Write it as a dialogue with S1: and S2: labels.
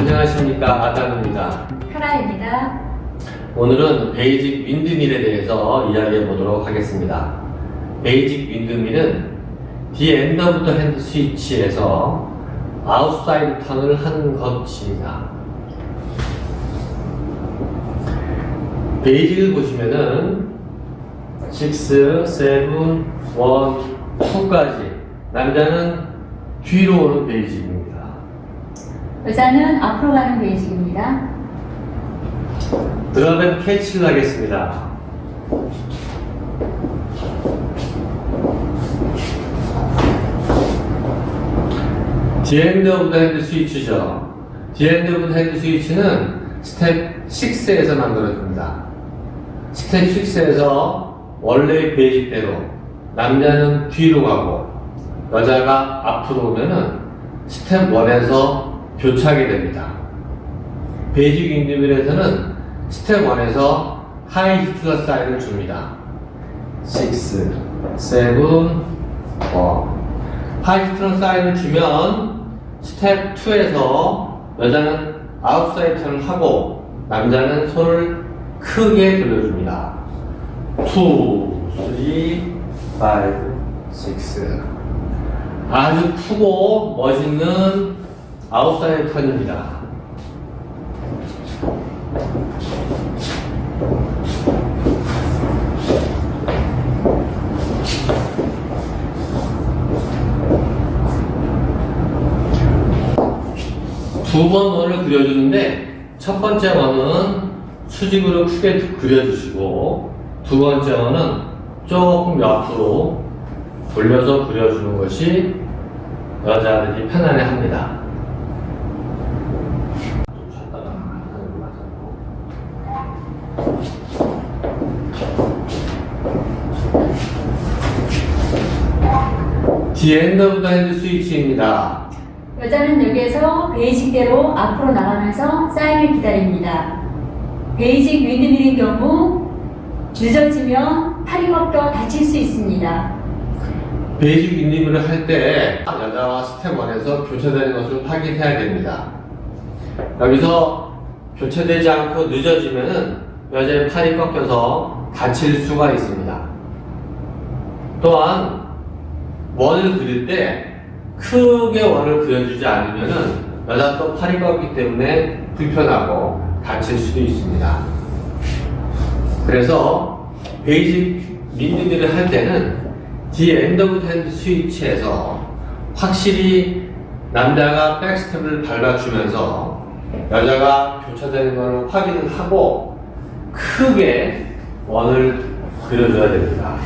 S1: 안녕하십니까 아담입니다.
S2: 카라입니다.
S1: 오늘은 베이직 윈드밀에 대해서 이야기해 보도록 하겠습니다. 베이직 윈드밀은 디 엔드 오브 더 핸드 스위치에서 아웃사이드 턴을 하는 것입니다. 베이직을 보시면은 6, 7, 1, 2까지 남자는 뒤로 오는 베이직입니다.
S2: 여자는 앞으로 가는 베이직입니다.
S1: 드랍앤 캐치를 하겠습니다. 디엔드 오브 핸드 스위치죠. 디엔드 오브 핸드 스위치는 스텝 6에서 만들어집니다. 스텝 6에서 원래의 베이직대로 남자는 뒤로 가고 여자가 앞으로 오면은 스텝 1에서 교차하게 됩니다. 베이직 인디밀에서는 스텝 1에서 하이 히트러 사인을 줍니다. 6, 7, 1. 하이 히트러 사인을 주면 스텝 2에서 여자는 아웃사이드 턴을 하고 남자는 손을 크게 돌려줍니다. 2, 3, 5, 6. 아주 크고 멋있는 아웃사이드 턴입니다. 두 번 원을 그려주는데 첫 번째 원은 수직으로 크게 그려주시고 두 번째 원은 조금 옆으로 돌려서 그려주는 것이 여자들이 편안해 합니다. 디엔드 오브 더 핸드 스위치입니다.
S2: 여자는 여기에서 베이직대로 앞으로 나가면서 사인을 기다립니다. 베이직 윈드밀인 경우 늦어지면 팔이 꺾여 다칠 수 있습니다.
S1: 베이직 인리뷰를 할때 여자와 스텝 1에서 교체되는 것을 확인해야 됩니다. 여기서 교체되지 않고 늦어지면은 여자의 팔이 꺾여서 다칠 수가 있습니다. 또한 원을 그릴 때 크게 원을 그려주지 않으면은 여자 또 팔이 꺾기 때문에 불편하고 다칠 수도 있습니다. 그래서 베이직 민드들을 할 때는 디 엔드 오브 핸드 스위치에서 확실히 남자가 백스텝을 밟아주면서 여자가 교차되는 것을 확인을 하고 크게 원을 그려줘야 됩니다.